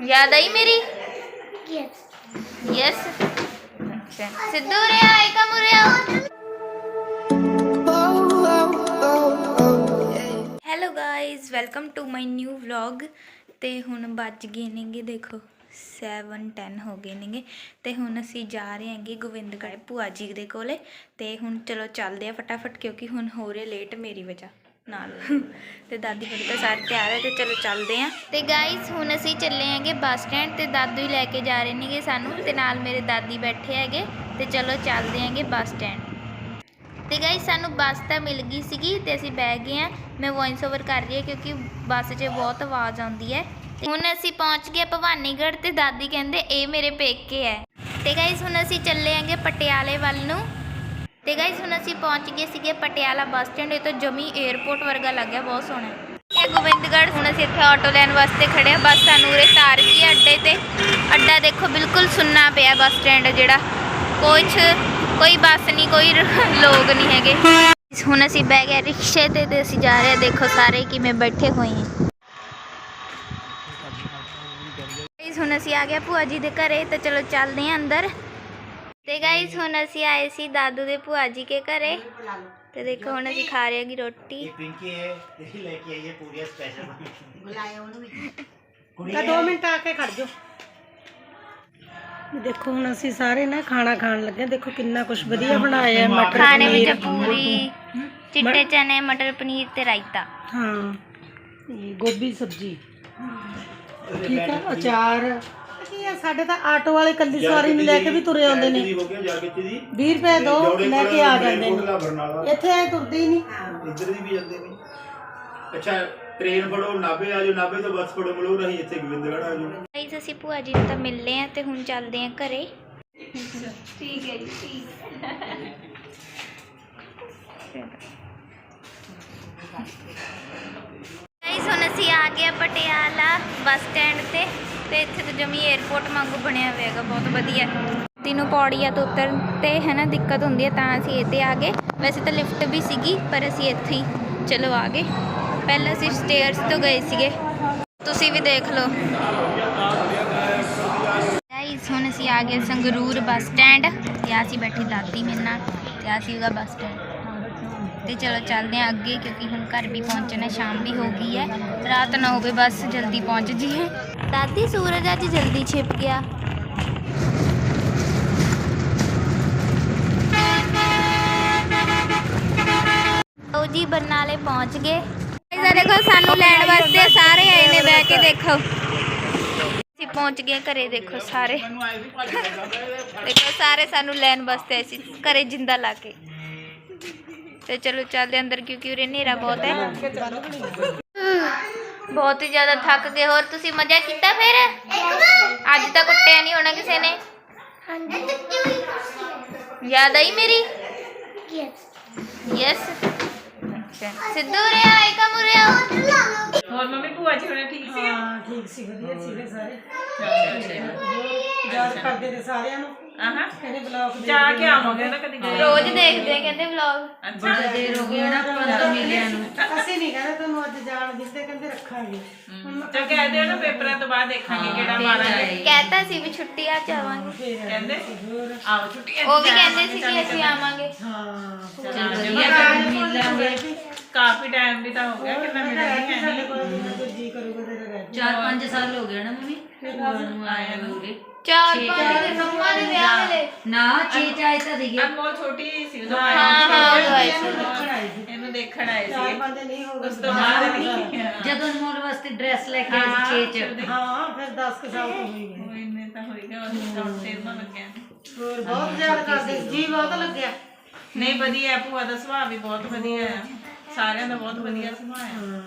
ਯਾਦ ਆਈ ਮੇਰੀ? Yes. Yes ਅੱਛਾ। ਸਿੱਧੂ ਰੇ ਆਏ ਕਮ ਰੇ hello guys welcome to my new vlog ਤੇ ਹੁਣ ਵੱਜ ਗਏ ਨੇਗੇ ਦੇਖੋ 7:10 ਹੋ ਗਏ ਨੇਗੇ। ਤੇ ਹੁਣ ਅਸੀਂ ਜਾ ਰਹੇ ਹਾਂਗੇ ਗੋਬਿੰਦਗੜ੍ਹ ਭੂਆ ਜੀ ਦੇ ਕੋਲੇ। ਤੇ ਹੁਣ ਚਲੋ ਚੱਲਦੇ ਆ ਫਟਾਫਟ ਕਿਉਂਕਿ ਹੁਣ ਹੋ ਰਿਹਾ ਲੇਟ ਮੇਰੀ ਵਜ੍ਹਾ। ਨਾਲ। ਤੇ ਦਾਦੀ ਮੇਰੇ ਤਾਂ ਸਾਰੇ ਤਿਆਰ ਹੈ ਤੇ ਚਲੋ ਚੱਲਦੇ ਆ ਤੇ ਗਾਇਜ਼ ਹੁਣ ਅਸੀਂ ਚੱਲੇ ਆਂਗੇ ਬੱਸ ਸਟੈਂਡ ਤੇ ਦਾਦੂ ਹੀ ਲੈ ਕੇ ਜਾ ਰਹੇ ਨੇਗੇ ਸਾਨੂੰ ਤੇ ਨਾਲ ਮੇਰੇ ਦਾਦੀ ਬੈਠੇ ਹੈਗੇ ਤੇ ਚਲੋ ਚੱਲਦੇ ਹੈਗੇ ਬੱਸ ਸਟੈਂਡ। ਤੇ ਗਾਇਸ ਸਾਨੂੰ ਬੱਸ ਤਾਂ ਮਿਲ ਗਈ ਸੀਗੀ ਤੇ ਅਸੀਂ ਬਹਿ ਗਏ ਆ ਮੈਂ ਵੌਇਸ ਓਵਰ ਕਰ ਰਹੀ ਹਾਂ ਕਿਉਂਕਿ ਬੱਸ 'ਚ ਬਹੁਤ ਆਵਾਜ਼ ਆਉਂਦੀ ਹੈ। ਤੇ ਹੁਣ ਅਸੀਂ ਪਹੁੰਚ ਗਏ ਭਵਾਨੀਗੜ੍ਹ ਤੇ ਦਾਦੀ ਕਹਿੰਦੇ ਇਹ ਮੇਰੇ ਪੇਕੇ ਹੈ। ਤੇ ਗਾਇਸ ਹੁਣ ਅਸੀਂ ਚੱਲੇ ਆਂਗੇ ਪਟਿਆਲੇ ਵੱਲ ਨੂੰ। ਤੇ ਗਾਇਸ ਹੁਣ ਅਸੀਂ ਪਹੁੰਚ ਗਏ ਸੀਗੇ ਪਟਿਆਲਾ ਬੱਸ ਸਟੈਂਡ, ਇਹ ਤਾਂ ਜਮੀ 에ਅਰਪੋਰਟ ਵਰਗਾ ਲੱਗਿਆ ਬਹੁਤ ਸੋਹਣਾ ਇਹ ਗੋਬਿੰਦਗੜ੍ਹ, ਹੁਣ ਅਸੀਂ ਇੱਥੇ ਆਟੋ ਲੈਣ ਵਾਸਤੇ ਖੜੇ ਆ ਬੱਸ ਸਾਨੂੰ ਉਰੇ ਤਾਰ ਗਈ ਅੱਡੇ ਤੇ। ਅੱਡਾ ਦੇਖੋ ਬਿਲਕੁਲ ਸੁੰਨਾ ਪਿਆ ਬੱਸ ਸਟੈਂਡ ਜਿਹੜਾ। ਕੁਛ ਕੋਈ ਬੱਸ ਨਹੀਂ, ਕੋਈ ਲੋਕ ਨਹੀਂ ਹੈਗੇ। ਹੁਣ ਅਸੀਂ ਬਹਿ ਗਏ ਰਿਕਸ਼ੇ ਤੇ ਤੇ ਅਸੀਂ ਜਾ ਰਹੇ ਹਾਂ। ਦੇਖੋ ਸਾਰੇ ਕਿਵੇਂ ਬੈਠੇ ਹੋਏ ਹਾਂ। ਹੁਣ ਅਸੀਂ ਆ ਗਏ ਭੂਆ ਜੀ ਦੇ ਘਰੇ, ਤਾਂ ਚਲੋ ਚੱਲਦੇ ਹਾਂ ਅੰਦਰ। ਤੇ ਗਾਇਸ ਹੁਣ ਅਸੀਂ ਆਏ ਸੀ ਦਾਦੂ ਦੇ ਭੂਆ ਜੀ ਕੇ ਘਰੇ। ਤੇ ਦੇਖੋ ਹੁਣ ਅਸੀਂ ਖਾ ਰਹੇ ਹਾਂ ਰੋਟੀ ਦੇਖੋ ਹੁਣ ਅਸੀਂ ਸਾਰੇ ਨਾ ਖਾਣਾ ਖਾਣ ਲੱਗੇ ਹਾਂ। ਦੇਖੋ ਕਿੰਨਾ ਕੁਝ ਵਧੀਆ ਬਣਾਇਆ ਹੈ ਮਟਰ ਖਾਣੇ ਵਿੱਚ ਪੂਰੀ ਚਿੱਟੇ ਚਨੇ ਮਟਰ ਪਨੀਰ ਤੇ ਰਾਇਤਾ। ਹਾਂ ਗੋਭੀ ਸਬਜੀ। ਠੀਕ ਹੈ ਅਚਾਰ। ਸਾਡੇ ਤਾਂ ਆਟੋ ਵਾਲੇ ਕੱਲੀ ਸਵਾਰੀ ਨੂੰ ਲੈ ਕੇ ਵੀ ਤੁਰੇ ਆਉਂਦੇ ਨੇ। 20 ਰੁਪਏ ਦੋ ਲੈ ਕੇ ਆ ਜਾਂਦੇ ਨੇ। ਇੱਥੇ ਐ ਤੁਰਦੇ ਹੀ ਨਹੀਂ। ਇੱਧਰ ਦੀ ਵੀ ਜਾਂਦੇ ਨੇ। ਅੱਛਾ ਟ੍ਰੇਨ ਫੜੋ ਨਾਭੇ ਆ ਜਾਓ ਨਾਭੇ ਤੋਂ ਬੱਸ ਫੜੋ ਮਲੂਰ ਅਸੀਂ ਇੱਥੇ ਗੋਬਿੰਦਗੜ੍ਹ ਆ ਜਾਓ। ਗਾਇਸ ਅਸੀਂ ਭੂਆ ਜੀ ਨੂੰ ਤਾਂ ਮਿਲਨੇ ਆ ਤੇ ਹੁਣ ਚੱਲਦੇ ਆ ਘਰੇ। ਠੀਕ ਹੈ ਜੀ ਠੀਕ ਗਾਇਸ ਹੁਣ ਅਸੀਂ ਆ ਗਏ ਪਟਿਆਲਾ ਬੱਸ ਸਟੈਂਡ ਤੇ। ਤੇ ਇੱਥੇ ਤਾਂ ਜਮੀ 에ਅਰਪੋਰਟ ਵਾਂਗੂ ਬਣਿਆ ਹੋਇਆ ਹੈਗਾ, ਬਹੁਤ ਵਧੀਆ। ਤੀਨੋਂ ਪੌੜੀਆਂ ਤੋਂ ਉਤਰਨ ਤੇ ਹੈ ਨਾ ਦਿੱਕਤ ਹੁੰਦੀ ਹੈ ਤਾਂ ਅਸੀਂ ਇੱਥੇ ਆ ਗਏ। ਵੈਸੇ ਤਾਂ ਲਿਫਟ ਵੀ ਸੀਗੀ, ਪਰ ਅਸੀਂ ਇੱਥੇ ਹੀ ਚਲੋ ਆ ਗਏ। ਪਹਿਲਾਂ ਅਸੀਂ ਸਟੇਅਰਸ ਤੋਂ ਗਏ ਸੀਗੇ। ਤੁਸੀਂ ਵੀ ਦੇਖ ਲਓ। ਗਾਇਸ ਹੁਣ ਅਸੀਂ ਆ ਗਏ ਸੰਗਰੂਰ ਬੱਸ ਸਟੈਂਡ। ਤੇ ਅਸੀਂ ਬੈਠੀ ਦਾਦੀ ਮੇਰੇ ਨਾਲ। ਤੇ ਆ ਸੀ ਉਹਦਾ ਬੱਸ ਸਟੈਂਡ। ਤੇ ਚਲੋ ਚੱਲਦੇ ਹਾਂ ਅੱਗੇ ਕਿਉਂਕਿ ਹੁਣ ਘਰ ਵੀ ਪਹੁੰਚਣਾ ਸ਼ਾਮ ਵੀ ਹੋ ਗਈ ਹੈ। ਰਾਤ ਨਾ ਹੋਵੇ ਬਸ ਜਲਦੀ ਪਹੁੰਚ ਜੀਏ ਦਾਦੀ ਸੂਰਜ ਅੱਜ ਜਲਦੀ ਛਿਪ ਗਿਆ। ਜੀ ਬਰਨਾਲੇ ਪਹੁੰਚ ਗਏ। ਇਹਦਾ ਦੇਖੋ ਸਾਨੂੰ ਲੈਣ ਵਾਸਤੇ ਸਾਰੇ ਆਏ ਨੇ ਬਹਿ ਕੇ ਦੇਖੋ। ਅਸੀਂ ਪਹੁੰਚ ਗਏ ਘਰੇ ਦੇਖੋ ਸਾਰੇ। ਦੇਖੋ ਸਾਰੇ ਸਾਨੂੰ ਲੈਣ ਵਾਸਤੇ ਅਸੀਂ ਘਰੇ ਜਿੰਦਾ ਲਾ ਕੇ। ਤੇ ਚਲੋ ਚੱਲਦੇ ਅੰਦਰ ਕਿਉਂਕਿ ਉਰੇ ਹਨੇਰਾ ਬਹੁਤ ਹੈ ਬਹੁਤ ਹੀ ਜ਼ਿਆਦਾ ਥੱਕ ਗਏ ਹੋਰ ਤੁਸੀਂ ਮਜ਼ਾ ਕੀਤਾ ਫਿਰ ਅੱਜ ਤਾਂ ਕੁੱਟਿਆ ਨਹੀਂ ਹੋਣਾ ਕਿਸੇ ਨੇ ਯਾਦ ਆਈ ਮੇਰੀ Yes. ਯੈਸ ਅੱਛਾ ਸਿੱਧੂ ਰੇ ਆਏ ਕਮ ਰੇ ਹੋਰ ਮੰਮੀ ਭੂਆ ਜੀ ਹੋਣਾ ਠੀਕ ਸੀ ਹਾਂ ਠੀਕ ਸੀ ਵਧੀਆ ਸੀਗੇ ਸਾਰੇ ਯਾਦ ਕਰਦੇ ਤੇ ਸਾਰਿਆਂ ਨੂੰ ਆਹਾਂ। ਕਹਿੰਦੇ ਬਲੌਗ ਦੇ ਜਾ ਕੇ ਆਵਾਂਗੇ ਨਾ ਕਦੀ ਗਏ ਰੋਜ਼ ਦੇਖਦੇ ਆ ਕਹਿੰਦੇ ਵਲੌਗ ਅੱਛਾ। ਦੇਰ ਹੋ ਗਈ ਨਾ ਪੰਜ ਮਿਲਿਆ ਨੂੰ। ਅਸੀਂ ਨਹੀਂ ਕਹਿੰਦੇ ਤੁਹਾਨੂੰ ਅੱਜ ਜਾਣ ਦਿੱਤੇ ਕਹਿੰਦੇ ਰੱਖਾਂਗੇ। ਤੇ ਕਹਦੇ ਨਾ ਪੇਪਰਾਂ ਤੋਂ ਬਾਅਦ ਦੇਖਾਂਗੇ ਕਿਹੜਾ ਮਾਰਾਂਗੇ ਕਹਿਤਾ ਸੀ ਵੀ ਛੁੱਟੀ ਆ ਜਾਵਾਂਗੇ ਫੇਰ ਕਹਿੰਦੇ? ਆਓ ਛੁੱਟੀਆਂ ਉਹ ਵੀ ਕਹਿੰਦੇ ਸੀ ਕਿ ਅਸੀਂ ਆਵਾਂਗੇ। ਹਾਂ ਕਾਫੀ ਟਾਈਮ ਵੀ ਤਾਂ ਹੋ ਗਿਆ ਕਿੰਨਾ ਮਿਲਿਆ ਨਹੀਂ ਹੈ ਸਾਡੇ ਕੋਲ ਜਿੰਨਾ ਕੁ ਜੀ ਕਰੂਗਾ ਤੇਰਾ ਰਹਿ ਚਾਰ ਪੰਜ ਸਾਲ ਹੋ ਗਏ ਨਾ ਮੰਮੀ। ਭੂਆ ਨੂੰ ਆਇਆ ਨੂੰ ਉਰੇ। ਚਾਰ ਪੰਜ ਦੇ ਮੰਮਾ ਦੇ ਵਿਆਹ ਵੇਲੇ। ਨਾ ਛੇ ਚਾਏ ਤਾਂ ਦਿਗੇ ਆ ਮੋਲ ਛੋਟੀ ਜਿਹੀ ਸੀ ਉਦੋਂ ਹਾਂ ਆਏ ਹਾਂ ਉਦੋਂ ਆਏ ਸੀ। ਰੱਖਣ ਆਈ ਸੀ ਇਹਨੂੰ ਦੇਖਣ ਆਏ ਚਾਰ ਸੀ ਪੰਜ ਨਹੀਂ ਹੋ ਉਸ ਗਏ ਤੋਂ ਬਾਅਦ ਨਹੀਂ। ਜਦੋਂ ਅਨਮੋਲ ਵਾਸਤੇ ਡਰੈਸ ਲੈ ਕੇ ਆਈ ਸੀ ਛੇ ਚ। ਹਾਂ ਫਿਰ 10 ਕੁ ਸਾਲ ਤੋਂ ਹੋਈ ਗਏ। ਉਹ ਇੰਨੇ ਤਾਂ ਹੋਏਗਾ ਉਹ ਤਾਂ ਤੇਰਵਾਂ ਲੱਗਿਆ। ਹੋਰ ਬਹੁਤ ਯਾਦ ਕਰਦੇ ਸੀ, ਜੀ ਬਹੁਤ ਲੱਗਿਆ। ਨਹੀਂ ਵਧੀਆ ਹੈ, ਭੂਆ ਦਾ ਸੁਭਾਅ ਵੀ ਬਹੁਤ ਵਧੀਆ ਹੈ। ਸਾਰਿਆਂ ਦਾ ਬਹੁਤ ਵਧੀਆ ਸੁਭਾਅ ਹੈ।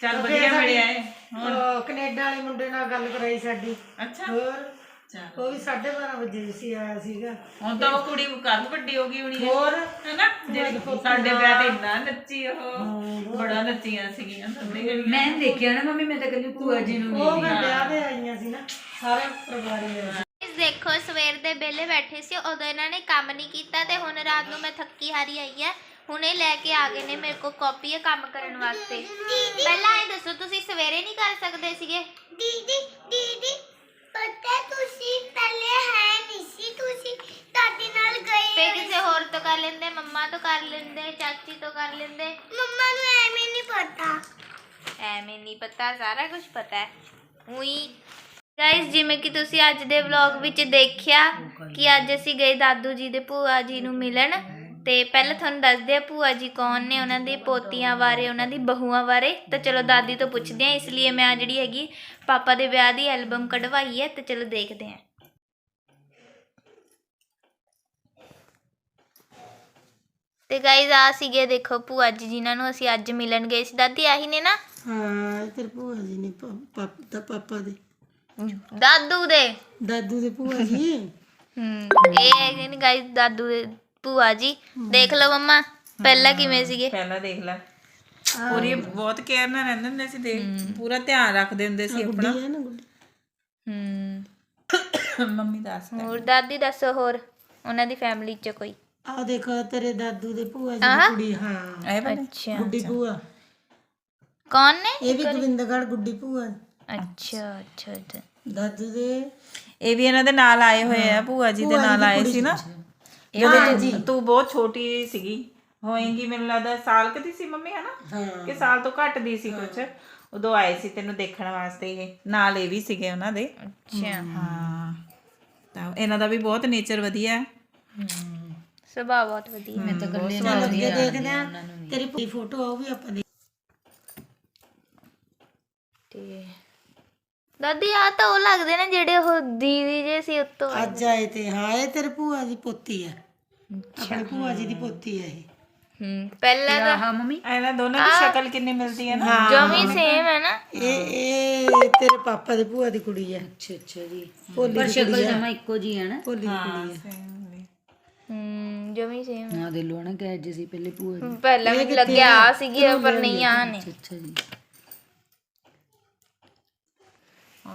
ਚੱਲ ਵਧੀਆ ਮਿਲਿਆ ਹੈ ਉਹ ਕੈਨੇਡਾ ਵਾਲੇ ਮੁੰਡੇ ਨਾਲ ਗੱਲ ਕਰਾਈ ਸਾਡੀ। ਅੱਛਾ। ਹੋਰ? ਚੱਲ। ਉਹ ਵੀ 12:30 ਵਜੇ ਸੀ ਆਇਆ ਸੀਗਾ। ਹੁਣ ਤਾਂ ਉਹ ਕੁੜੀ ਕਾਫੀ ਵੱਡੀ ਹੋ ਗਈ ਹੋਣੀ ਹੈ। ਹੋਰ? ਹੈਨਾ? ਜਿਹੜੀ ਸਾਡੇ ਵਿਆਹ ਤੇ ਇੰਨਾ ਨੱਚੀ ਉਹ ਬੜਾ ਨੱਚੀਆਂ ਸੀਗੀਆਂ ਦੋਨੇ ਮੈਂ ਦੇਖਿਆ ਨਾ ਮੰਮੀ ਮੈਂ ਤਾਂ ਕਹਿੰਦੀ ਭੂਆ ਜੀ ਨੂੰ ਉਹ ਵਿਆਹ ਤੇ ਆਈਆਂ ਸੀ ਨਾ ਸਾਰੇ ਪਰਿਵਾਰ ਹੀ ਦੇਖੋ ਸਵੇਰ ਦੇ ਵਿਹਲੇ ਬੈਠੇ ਸੀ ਉਦੋਂ ਇਹਨਾਂ ਨੇ ਕੰਮ ਨਹੀਂ ਕੀਤਾ ਤੇ ਹੁਣ ਰਾਤ ਨੂੰ ਮੈਂ ਥੱਕੀ ਹਾਰੀ ਆਈ ਹੈ। ਹੁਣੇ ਲੈ ਕੇ ਆ ਗਏ ਨੇ ਮੇਰੇ ਕੋਲ ਕਾਪੀ ਹੈ ਕੰਮ ਕਰਨ ਵਾਸਤੇ। ਪਹਿਲਾਂ ਇਹ ਦੱਸੋ ਤੁਸੀਂ ਸਵੇਰੇ ਨਹੀਂ ਕਰ ਸਕਦੇ ਸੀਗੇ? ਦੀਦੀ ਦੀਦੀ ਪਤਾ ਤੁਸੀਂ ਪਹਿਲੇ ਹੈ ਨਹੀਂ ਸੀ ਤੁਸੀਂ ਤੁਹਾਡੇ ਨਾਲ ਗਏ ਫੇ ਕਿਸੇ ਹੋਰ ਤੋਂ ਕਰ ਲੈਂਦੇ ਮੰਮਾ ਤੋਂ ਕਰ ਲੈਂਦੇ ਚਾਚੀ ਤੋਂ ਕਰ ਲੈਂਦੇ? ਮੰਮਾ ਨੂੰ ਐਵੇਂ ਨਹੀਂ ਪਤਾ। ਐਵੇਂ ਨਹੀਂ ਪਤਾ ਸਾਰਾ ਕੁਝ ਪਤਾ ਹੈ। ਉਹੀ। ਗਾਇਸ ਜਿਵੇਂ ਕਿ ਤੁਸੀਂ ਅੱਜ ਦੇ ਵਲੌਗ ਵਿੱਚ ਦੇਖਿਆ ਕਿ ਅੱਜ ਅਸੀਂ ਗਏ ਦਾਦੂ ਜੀ ਦੇ ਭੂਆ ਜੀ ਨੂੰ ਮਿਲਣ। ਤੇ ਪਹਿਲਾਂ ਤੁਹਾਨੂੰ ਦੱਸਦੇ ਆ ਭੂਆ ਜੀ ਕੌਣ ਨੇ ਉਹਨਾਂ ਦੀ ਪੋਤੀਆਂ ਬਾਰੇ ਉਹਨਾਂ ਦੀ ਬਹੂਆਂ ਬਾਰੇ। ਤਾਂ ਚਲੋ ਦਾਦੀ ਤੋਂ ਪੁੱਛਦੇ ਆ ਇਸ ਲਈ ਮੈਂ ਆ ਜਿਹੜੀ ਹੈਗੀ ਪਾਪਾ ਦੇ ਵਿਆਹ ਦੀ ਐਲਬਮ ਕਢਵਾਈ ਹੈ ਤੇ ਚਲੋ ਦੇਖਦੇ ਆ। ਤੇ ਗਾਇਸ ਆ ਸੀਗੇ ਦੇਖੋ ਭੂਆ ਜੀ ਜਿਨ੍ਹਾਂ ਨੂੰ ਅਸੀਂ ਅੱਜ ਮਿਲਣ ਗਏ ਸੀ। ਦਾਦੀ ਆਹੀ ਨੇ ਨਾ? ਹਾਂ ਇਹ ਤੇਰੇ ਭੂਆ ਜੀ ਨੇ ਪਾਪਾ ਪਾਪਾ ਦੇ। ਦਾਦੂ ਦੇ। ਦਾਦੂ ਦੇ ਭੂਆ ਜੀ? ਹਮ ਇਹ ਹੈਗੇ ਨੇ ਦਾਦੂ ਦੇ। ਭੂਆ ਜੀ। ਦੇਖ ਲਓ ਮੰਮਾ ਪਹਿਲਾਂ ਕਿਵੇਂ ਸੀਗੇ? ਪਹਿਲਾਂ ਦੇਖ ਲੈ। ਪੂਰੀ ਬਹੁਤ ਕੇਅਰ ਨਾਲ ਰਹਿੰਦੇ ਹੁੰਦੇ ਸੀ ਦੇਖ ਪੂਰਾ ਧਿਆਨ ਰੱਖਦੇ ਹੁੰਦੇ ਸੀ ਆਪਣਾ। ਹਮ ਮੰਮੀ ਦੱਸ ਹੋਰ ਦਾਦੀ ਦੱਸੋ ਹੋਰ ਉਹਨਾਂ ਦੀ ਫੈਮਿਲੀ ਚ ਕੋਈ? ਆ ਦੇਖ ਤੇਰੇ ਦਾਦੂ ਦੇ ਭੂਆ ਜੀ ਦੀ ਕੁੜੀ ਹਾਂ। ਇਹ ਬੰਦੇ ਅੱਛਾ ਗੁੱਡੀ ਭੂਆ। ਕੌਣ ਨੇ? ਇਹ ਵੀ ਗੋਬਿੰਦਗੜ੍ਹ ਗੁੱਡੀ ਭੂਆ। ਅੱਛਾ ਅੱਛਾ ਅੱਛਾ। ਦਾਦੂ ਦੇ ਇਹ ਵੀ ਇਹਨਾਂ ਦੇ ਨਾਲ ਆਏ ਹੋਏ ਆ ਭੂਆ ਜੀ ਦੇ ਨਾਲ ਆਏ ਸੀ ਨਾ। ਜਦੋਂ ਤੂੰ ਤੂੰ ਬਹੁਤ ਛੋਟੀ ਸੀਗੀ। ਹੋਏਗੀ ਮੈਨੂੰ ਲੱਗਦਾ ਸਾਲ ਕਦੀ ਸੀ ਮੰਮੀ ਹਨਾ? ਕਿ ਸਾਲ ਤੋਂ ਘੱਟ ਦੀ ਸੀ ਕੁਛ। ਉਦੋਂ ਆਏ ਸੀ ਤੈਨੂੰ ਦੇਖਣ ਵਾਸਤੇ ਇਹ। ਨਾਲ ਇਹ ਵੀ ਸੀਗੇ ਉਹਨਾਂ ਦੇ। ਅੱਛਾ। ਹਾਂ। ਤਾਂ ਇਹਨਾਂ ਦਾ ਵੀ ਬਹੁਤ ਨੇਚਰ ਵਧੀਆ। ਹੈ ਸੁਭਾਅ ਬਹੁਤ ਵਧੀਆ। ਮੈਂ ਤਾਂ ਇਕੱਲੇ ਚੱਲ ਅੱਗੇ ਦੇਖਦੇ ਆ ਤੇਰੀ ਪੂਰੀ ਫੋਟੋ ਆ ਉਹ ਵੀ ਆਪਾਂ ਤੇ ਦਾਦੀ ਆ ਤਾਂ ਉਹ ਲੱਗਦੇ ਨੇ ਜਿਹੜੇ ਉਹ ਦੀਦੀ ਜੇ ਸੀ ਉੱਤੋਂ ਅੱਜ ਆਏ ਤੇ ਹਾਂ ਇਹ ਤੇਰੇ ਭੂਆ ਦੀ ਪੋਤੀ ਆ। ਆਪਣੀ ਭੂਆ ਜੀ ਦੀ ਪੋਤੀ ਆ ਇਹ। ਹਮ ਪਹਿਲਾਂ ਤਾਂ ਹਾਂ ਮੰਮੀ ਇਹਨਾਂ ਦੋਨਾਂ ਦੀ ਸ਼ਕਲ ਕਿੰਨੀ ਮਿਲਦੀ ਹੈ ਨਾ? ਜਮੀ ਸੇਮ ਹੈ ਨਾ। ਇਹ ਇਹ ਤੇਰੇ ਪਾਪਾ ਦੇ ਭੂਆ ਦੀ ਕੁੜੀ ਆ ਅੱਛਾ ਅੱਛਾ ਜੀ। ਭੋਲੀ ਪਰ ਦੀ ਸ਼ਕਲ ਜਮਾ ਇੱਕੋ ਜੀ ਹੈ ਨਾ। ਭੋਲੀ ਦੀ ਕੁੜੀ ਆ ਹਮ ਜਮੀ ਸੇਮ ਆ ਦੇ ਲੋ ਨਾ ਕਹਿ ਜੇ ਸੀ ਪਹਿਲੇ ਭੂਆ ਜੀ ਪਹਿਲਾਂ ਮੈਨੂੰ ਲੱਗਿਆ ਆ? ਸੀਗੀ ਪਰ ਨਹੀਂ ਆ ਨੇ। ਅੱਛਾ ਜੀ।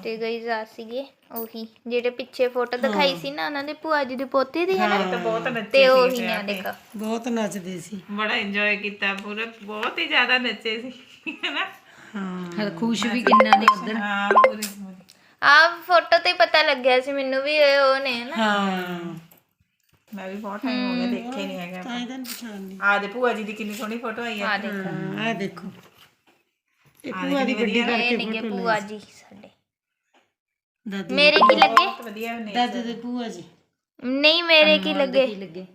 ਤੇ ਗਈ ਆ ਸੀਗੇ ਉਹੀ ਜਿਹੜੇ ਪਿੱਛੇ ਫੋਟੋ ਦਿਖਾਈ ਸੀ ਨਾ ਉਹਨਾਂ ਦੇ ਭੂਆ ਜੀ ਦੀ ਪੋਤੀ ਦੀ ਹੈ ਨਾ ਤਾਂ ਬਹੁਤ ਨੱਚੇ ਤੇ ਉਹੀ ਨੇ ਆ ਦੇਖੋ ਬਹੁਤ ਨੱਚਦੇ ਸੀ। ਬੜਾ ਇੰਜੋਏ ਕੀਤਾ ਪੂਰਾ ਬਹੁਤ ਹੀ ਜ਼ਿਆਦਾ ਨੱਚੇ ਸੀ ਹੈਨਾ ਹਾਂ। ਹਾਂ ਖੁਸ਼ ਵੀ ਕਿੰਨਾ ਨੇ ਉਧਰ। ਹਾਂ ਪੂਰੀ ਪੂਰੀ ਆ ਫੋਟੋ ਤੇ ਹੀ ਪਤਾ ਲੱਗਿਆ ਸੀ ਮੈਨੂੰ ਵੀ ਇਹ ਉਹ ਨੇ ਨਾ? ਹਾਂ। ਮੈਂ ਵੀ ਬਹੁਤ ਟਾਈਮ ਹੋ ਗਿਆ ਦੇਖੇ ਨਹੀਂ ਹੈਗਾ ਤਾਂ ਇਹਦਾ ਪਛਾਣ ਨਹੀਂ ਆ ਦੇ ਭੂਆ ਜੀ ਦੀ ਕਿੰਨੀ ਸੋਹਣੀ ਫੋਟੋ ਆਈ ਹੈ ਆ ਦੇਖੋ। ਹਾਂ ਆ ਦੇਖੋ। ਇਹ ਭੂਆ ਦੀ ਗੱਡੀ ਇਹ ਕਰਕੇ ਨਿੱਕੇ ਭੂਆ ਜੀ ਸਾਡੇ। ਦਾਦੂ ਮੇਰੇ ਕੀ ਲੱਗੇ? ਬਹੁਤ ਵਧੀਆ ਨੇ ਦਾਦੂ ਦੇ ਭੂਆ ਜੀ। ਨਹੀਂ ਮੇਰੇ ਕੀ ਲੱਗੇ? ਕੀ ਲੱਗੇ?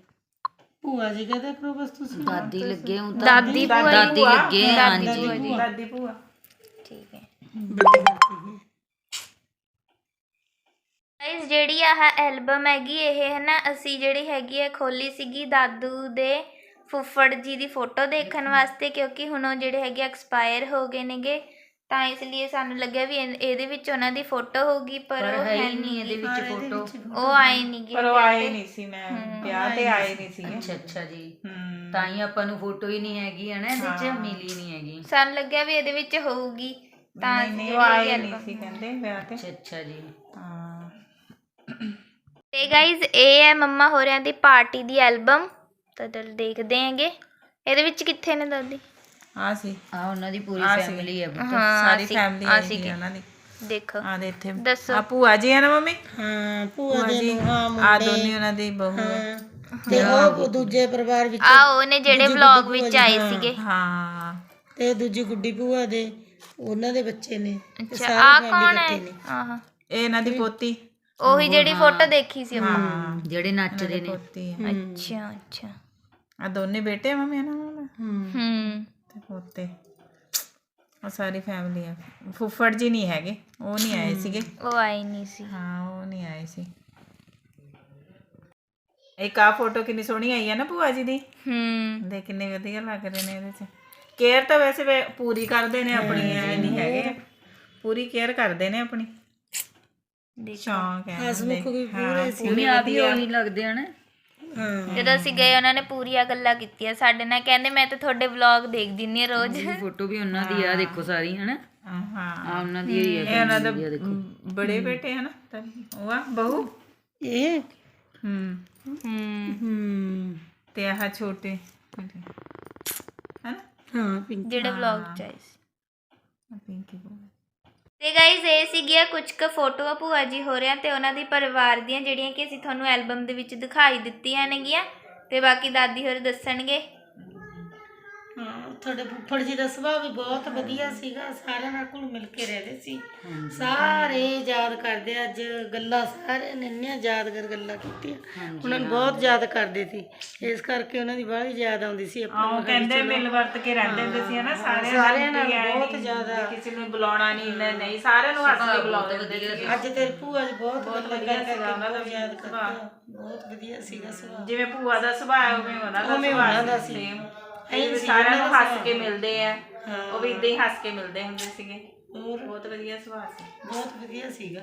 ਭੂਆ ਜੀ ਕਹਦਾ ਕਰੋ ਬਸ ਤੁਸੀਂ। ਦਾਦੀ ਲੱਗੇ ਹੁਣ ਤਾਂ ਦਾਦੀ ਭੂਆ ਦਾਦੀ ਲੱਗੇ ਹਾਂਜੀ ਦਾਦੀ ਭੂਆ। ਠੀਕ ਹੈ। ਹੈ। ਗਾਇਸ ਜਿਹੜੀ ਆਹ ਐਲਬਮ ਹੈਗੀ ਇਹ ਹੈ ਨਾ ਅਸੀਂ ਜਿਹੜੀ ਹੈਗੀ ਹੈ ਖੋਲੀ ਸੀਗੀ ਦਾਦੂ ਦੇ ਫੁੱਫੜ ਜੀ ਦੀ ਫੋਟੋ ਦੇਖਣ ਵਾਸਤੇ ਕਿਉਂਕਿ ਹੁਣ ਉਹ ਜਿਹੜੇ ਹੈਗੇ ਐਕਸਪਾਇਰ ਹੋ ਗਏ ਨੇਗੇ। ਤਾਂ ਇਸ ਲਈ ਸਾਨੂੰ ਲੱਗਿਆ ਵੀ ਇਹ- ਇਹਦੇ ਵਿੱਚ ਉਹਨਾਂ ਦੀ ਫੋਟੋ ਹੋਊਗੀ ਪਰ ਉਹ ਹੈ ਹੈ ਹੀ ਨਹੀਂ ਇਹਦੇ ਵਿੱਚ ਫੋਟੋ। ਉਹ ਆਏ ਨਹੀਂਗੇ ਪਰ ਉਹ ਆਏ ਨਹੀਂ ਸੀ ਮੈਂ ਵਿਆਹ ਤੇ ਆਏ ਨਹੀਂ ਸੀਗੇ। ਅੱਛਾ ਅੱਛਾ ਜੀ। ਹੂੰ। ਤਾਂ ਹੀ ਆਪਾਂ ਨੂੰ ਫੋਟੋ ਹੀ ਨਹੀਂ ਹੈਗੀ ਹੈ ਨਾ ਇਹਦੇ ਚ ਮਿਲੀ ਨਹੀਂ ਹੈਗੀ। ਸਾਨੂੰ ਲੱਗਿਆ ਵੀ ਇਹਦੇ ਵਿੱਚ ਹੋਊਗੀ। ਤਾਂ ਨਹੀਂ ਨਹੀਂ ਉਹ ਆਏ ਨਹੀਂ ਸੀ ਕਹਿੰਦੇ ਵਿਆਹ ਤੇ। ਅੱਛਾ ਅੱਛਾ ਜੀ। ਹਾਂ। ਤੇ ਗਾਇਜ਼ ਇਹ ਹੈ ਮੰਮਾ ਹੋਰਿਆਂ ਦੀ ਪਾਰਟੀ ਦੀ ਐਲਬਮ। ਤਾਂ ਚਲ ਦੇਖਦੇ ਆਂਗੇ ਇਹਦੇ ਵਿੱਚ ਕਿੱਥੇ ਨੇ ਦਾਦੀ? ਆ ਸੀ। ਆ ਉਹਨਾਂ ਦੀ ਪੂਰੀ ਆ ਸੀ। ਫੈਮਿਲੀ ਹੈ ਪੁੱਤ। ਹਾਂ ਸਾਰੀ ਫੈਮਿਲੀ ਆ ਆਈ ਸੀਗੇ। ਸੀ ਉਹਨਾਂ ਦੀ। ਦੇਖੋ ਆ ਦੇ ਇੱਥੇ। ਦੱਸੋ। ਆ ਭੂਆ ਜੀ ਆ ਨਾ ਮੰਮੀ? ਹਾਂ ਭੂਆ ਭੂਆ ਦੇ ਜੀ। ਨੂੰ ਹਾਂ ਆ ਮੁੰਡੇ। ਦੋਨੇ ਉਹਨਾਂ ਦੀ ਬਹੂ ਹੈ। ਹਾਂ। ਤੇ ਉਹ ਦੂਜੇ ਪਰਿਵਾਰ ਵਿੱਚ ਆ ਉਹ ਨੇ ਜਿਹੜੇ ਵਲੌਗ ਵਿੱਚ ਆਏ ਸੀਗੇ। ਹਾਂ। ਤੇ ਦੂਜੀ ਗੁੱਡੀ ਭੂਆ ਦੇ ਉਹਨਾਂ ਦੇ ਬੱਚੇ ਨੇ। ਤੇ ਅੱਛਾ ਸਾਰੇ ਆ family ਕੌਣ ਹੈ? ਇਕੱਠੇ ਨੇ। ਆਹ। ਇਹ ਇਹਨਾਂ ਦੀ ਪੋਤੀ। ਉਹੀ ਜਿਹੜੀ ਫੋਟੋ ਦੇਖੀ ਸੀ ਆਪਾਂ ਹਾਂ ਜਿਹੜੇ ਨੱਚਦੇ ਨੇ। ਪੋਤੀ ਹੈ। ਅੱਛਾ ਅੱਛਾ। ਆ ਦੋਨੇ ਬੇਟੇ ਆ ਮੰਮੀ ਇਹਨਾਂ ਨਾਲ? ਹੂੰ। ਹੂੰ। ਤੇ ਪੋਤੇ। ਆ ਸਾਰੀ ਫੈਮਿਲੀ ਆ। ਫੁੱਫੜ ਜੀ ਨਹੀਂ ਹੈਗੇ। ਉਹ ਨਹੀਂ ਆਏ ਸੀਗੇ। ਉਹ ਆਈ ਨਹੀਂ ਸੀ। ਹਾਂ ਉਹ ਨਹੀਂ ਆਏ ਸੀ। ਇੱਕ ਆ ਫੋਟੋ ਕਿੰਨੀ ਸੋਹਣੀ ਆਈ ਹੈ ਨਾ ਭੂਆ ਜੀ ਦੀ। ਹੂੰ ਦੇ ਕਿੰਨੇ ਵਧੀਆ ਲੱਗ ਰਹੇ ਨੇ ਇਹਦੇ ਚ। ਕੇਅਰ ਤਾਂ ਵੈਸੇ ਵੇ ਪੂਰੀ ਕਰਦੇ ਨੇ ਆਪਣੀ ਐ ਨਹੀਂ ਹੈਗੇ। ਪੂਰੀ ਕੇਅਰ ਕਰਦੇ ਨੇ ਆਪਣੀ। ਸ਼ੌਂਕ ਹੈ ਹਸਮੁਖ ਵੀ ਪੂਰੇ ਸੀ ਉਹਨੇ ਆ ਵੀ ਉਹੀ ਲੱਗਦੇ ਹਨ ਜਦੋਂ ਅਸੀਂ ਗਏ ਉਹਨਾਂ ਨੇ ਪੂਰੀਆਂ ਗੱਲਾਂ ਕੀਤੀਆਂ ਸਾਡੇ ਨਾਲ। ਕਹਿੰਦੇ ਮੈਂ ਤਾਂ ਤੁਹਾਡੇ ਵਲੌਗ ਦੇਖ ਦਿੰਨੀ ਆ ਰੋਜ਼। ਫੋਟੋ ਵੀ ਉਹਨਾਂ ਦੀ ਆ ਦੇਖੋ ਸਾਰੀ ਹਨਾ? ਹਾਂ ਆ ਉਹਨਾਂ ਦੀ ਹੀ ਇਹ ਉਹਨਾਂ ਦਾ ਬੜੇ ਬੇਟੇ ਹਨ ਤਾਂ ਉਹ ਆ ਬਹੂ? ਇਹ? ਹੂੰ। ਹੂੰ। ਤੇ ਆਹ ਛੋਟੇ ਹਨ? ਹਾਂ ਪਿੰਕ। ਜਿਹੜੇ ਵਲੌਗ ਚ ਆਏ ਸੀ। ਪਿੰਕੀ ਬਹੂ। ਤੇ ਗਾਇਜ਼ ਇਹ ਸੀਗੀਆਂ ਕੁਝ ਕੁ ਫੋਟੋਆਂ ਭੂਆ ਜੀ ਹੋ ਰਿਆਂ ਤੇ ਉਹਨਾਂ ਦੀ ਪਰਿਵਾਰ ਦੀਆਂ ਜਿਹੜੀਆਂ ਕਿ ਅਸੀਂ ਤੁਹਾਨੂੰ ਐਲਬਮ ਦੇ ਵਿੱਚ ਦਿਖਾਈ ਦਿੱਤੀਆਂ ਨੇਗੀਆਂ ਤੇ ਬਾਕੀ ਦਾਦੀ ਹੋਰ ਦੱਸਣਗੇ। ਤੁਹਾਡੇ ਫੁੱਫੜ ਜੀ ਦਾ ਸੁਭਾਅ ਵੀ ਬਹੁਤ ਵਧੀਆ ਸੀਗਾ ਸਾਰਿਆਂ ਨਾਲ ਘੁਲ ਮਿਲ ਕੇ ਰਹਿੰਦੇ ਸੀ। ਸਾਰੇ ਯਾਦ ਕਰਦੇ ਅੱਜ ਗੱਲਾਂ ਸਾਰਿਆਂ ਨੇ ਇੰਨੀਆਂ ਯਾਦਗਾਰ ਗੱਲਾਂ ਕੀਤੀਆਂ। ਉਹਨਾਂ ਨੂੰ ਬਹੁਤ ਯਾਦ ਕਰਦੇ ਸੀ। ਇਸ ਕਰਕੇ ਉਹਨਾਂ ਦੀ ਬੜੀ ਯਾਦ ਆਉਂਦੀ ਸੀ ਆਪਾਂ ਨੂੰ ਕਹਿੰਦੇ ਮਿਲ ਵਰਤ ਕੇ ਰਹਿੰਦੇ ਹੁੰਦੇ ਸੀ ਹਨਾ ਸਾਰਿਆਂ ਸਾਰਿਆਂ ਨਾਲ ਐਂ ਬਹੁਤ ਜ਼ਿਆਦਾ। ਕਿਸੇ ਨੂੰ ਬੁਲਾਉਣਾ ਨਹੀਂ ਨਹੀਂ ਸਾਰਿਆਂ ਨੂੰ ਹੱਸ ਕੇ ਬੁਲਾਉਂਦੇ ਹੁੰਦੇ ਸੀ। ਅੱਜ ਤੇਰੀ ਭੂਆ ਜੀ ਬਹੁਤ ਵਧੀਆ ਕਰਕੇ ਸੀਗਾ ਉਹਨਾਂ ਦਾ ਬਹੁਤ ਯਾਦ ਸੁਭਾਅ। ਕਰਦੇ। ਬਹੁਤ ਵਧੀਆ ਸੀਗਾ ਸੁਭਾਅ। ਜਿਵੇਂ ਭੂਆ ਦਾ ਸੁਭਾਅ ਉਵੇਂ ਉਹਨਾਂ ਦਾ ਸੁਭਾਅ ਉਹਨਾਂ ਦਾ ਸੀ ਸੀ। same। ਐਂ ਇਹ ਵੀ ਸੀ ਸਾਰਿਆਂ ਨੂੰ ਹੱਸ। ਕੇ ਮਿਲਦੇ ਆ। ਉਹ ਵੀ ਇਦਾਂ ਹੀ ਹੱਸ ਕੇ ਮਿਲਦੇ ਹੁੰਦੇ ਸੀਗੇ। ਹੋਰ? ਬਹੁਤ ਵਧੀਆ ਸੁਭਾਅ ਸੀ। ਬਹੁਤ ਵਧੀਆ ਸੀਗਾ।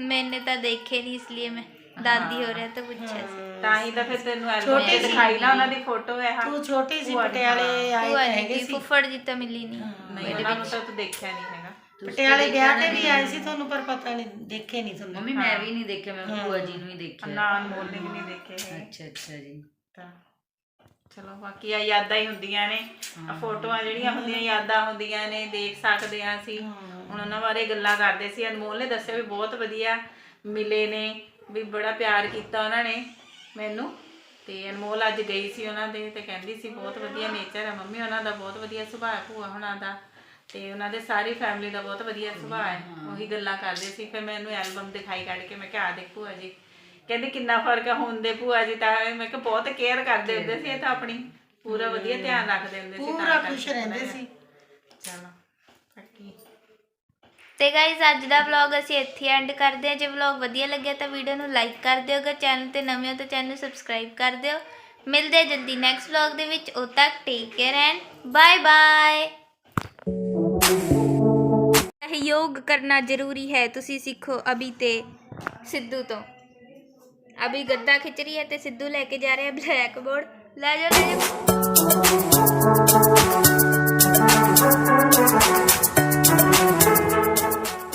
ਮੈंने ਤਾਂ ਦੇਖੇ ਨਹੀਂ ਇਸ ਲਈ ਮੈਂ ਦਾਦੀ ਹੋ ਰਿਹਾ ਤਾਂ ਪੁੱਛਿਆ ਸੀ। ਤਾਂ ਹੀ ਤਾਂ ਫਿਰ ਤੈਨੂੰ ਐਲਬਮ ਤੇ ਦਿਖਾਈ ਨਾ ਉਹਨਾਂ ਦੀ ਫੋਟੋ ਹੈ ਹਾਂ। ਤੂੰ ਛੋਟੀ ਸੀ ਪਟਿਆਲੇ ਆਏ ਭੂਆ ਤਾਂ ਜੀ ਹੈਗੇ ਦੀ ਸੀ। ਫੁੱਫੜ ਜੀ ਤਾਂ ਮਿਲੀ ਨਹੀਂ ਨਹੀਂ ਉਹਨਾਂ ਨੂੰ ਤਾਂ ਤੂੰ ਦੇਖਿਆ ਨਹੀਂ ਹੈਗਾ। ਪਟਿਆਲੇ ਵਿਆਹ ਤੇ ਵੀ ਆਏ ਸੀ ਤੁਹਾਨੂੰ ਪਰ ਪਤਾ ਨਹੀਂ ਦੇਖੇ ਨਹੀਂ ਤੁਹਾਨੂੰ। ਮੰਮੀ ਮੈਂ ਵੀ ਨਹੀਂ ਦੇਖਿਆ ਮੈਂ ਭੂਆ ਜੀ ਨੂੰ ਹੀ ਦੇਖਿਆ। ਨਾ ਅਨਮੋਲ ਨੇ ਵੀ ਨਹੀਂ ਦੇਖੇ ਹੈਗੇ। ਅੱਛਾ ਅੱਛਾ ਜੀ। ਤਾਂ। ਚਲੋ ਬਾਕੀ ਆ ਯਾਦਾਂ ਹੀ ਹੁੰਦੀਆਂ ਨੇ। ਆ ਫੋਟੋਆਂ ਜਿਹੜੀਆਂ ਹੁੰਦੀਆਂ ਯਾਦਾਂ ਹੁੰਦੀਆਂ ਨੇ ਦੇਖ ਸਕਦੇ ਆ ਅਸੀਂ। ਹੁਣ ਉਹਨਾਂ ਬਾਰੇ ਗੱਲਾਂ ਕਰਦੇ ਸੀ। ਅਨਮੋਲ ਨੇ ਦੱਸਿਆ ਵੀ ਬਹੁਤ ਵਧੀਆ ਮਿਲੇ ਨੇ ਵੀ ਬੜਾ ਪਿਆਰ ਕੀਤਾ ਉਹਨਾਂ ਨੇ ਮੈਨੂੰ। ਤੇ ਅਨਮੋਲ ਅੱਜ ਗਈ ਸੀ ਉਹਨਾਂ ਦੇ ਤੇ ਕਹਿੰਦੀ ਸੀ ਬਹੁਤ ਵਧੀਆ ਨੇਚਰ ਹੈ ਮੰਮੀ ਉਹਨਾਂ ਦਾ ਬਹੁਤ ਵਧੀਆ ਸੁਭਾਅ ਭੂਆ ਹੁਣਾਂ ਦਾ। ਤੇ ਉਹਨਾਂ ਦੇ ਸਾਰੀ ਫੈਮਿਲੀ ਦਾ ਬਹੁਤ ਵਧੀਆ ਸੁਭਾਅ ਹੈ। ਉਹੀ ਗੱਲਾਂ ਕਰਦੇ ਸੀ। ਫਿਰ ਮੈਨੂੰ ਐਲਬਮ ਦਿਖਾਈ ਕੱਢ ਕੇ ਮੈਂ ਕਿਹਾ ਆ ਦੇਖ ਭੂਆ ਜੀ ਕਹਿੰਦੇ ਕਿੰਨਾ ਫ਼ਰਕ ਹੈ ਹੁਣ ਦੇ ਭੂਆ ਜੀ ਤਾਂ ਮੈਂ ਕਿਹਾ ਬਹੁਤ ਕੇਅਰ ਕਰਦੇ ਹੁੰਦੇ ਸੀ ਇਹ ਤਾਂ ਆਪਣੀ ਪੂਰਾ ਵਧੀਆ ਧਿਆਨ ਰੱਖਦੇ ਹੁੰਦੇ ਸੀ ਤਾਂ ਪੂਰਾ ਕਰਕੇ ਖੁਸ਼ ਰਹਿੰਦੇ ਸੀ। ਚਲੋ ਬਾਕੀ। ਤੇ ਗਾਇਜ਼ ਅੱਜ ਦਾ ਵਲੌਗ ਅਸੀਂ ਇੱਥੇ ਐਂਡ ਕਰਦੇ ਹਾਂ। ਜੇ ਵਲੌਗ ਵਧੀਆ ਲੱਗਿਆ ਤਾਂ ਵੀਡੀਓ ਨੂੰ ਲਾਈਕ ਕਰ ਦਿਓ ਅਗਰ ਚੈਨਲ ਤੇ ਨਵੇਂ ਹੋ ਤਾਂ ਚੈਨਲ ਨੂੰ ਸਬਸਕ੍ਰਾਈਬ ਕਰ ਦਿਓ। ਮਿਲਦੇ ਹਾਂ ਜਲਦੀ ਨੈਕਸਟ ਵਲੌਗ ਦੇ ਵਿੱਚ। ਉਦ ਤੱਕ take care and bye bye ਸਹਿਯੋਗ ਕਰਨਾ ਜ਼ਰੂਰੀ ਹੈ ਤੁਸੀਂ ਸਿੱਖੋ ਅਭੀ ਤੇ ਸਿੱਧੂ ਤੋਂ। ਅਭੀ ਗੱਦਾ ਖਿੱਚ ਰਹੀ ਹੈ ਤੇ ਸਿੱਧੂ ਲੈ ਕੇ ਜਾ ਰਿਹਾ ਬਲੈਕ ਬੋਰਡ ਲੈ ਜਾ ਲੈ ਜਾ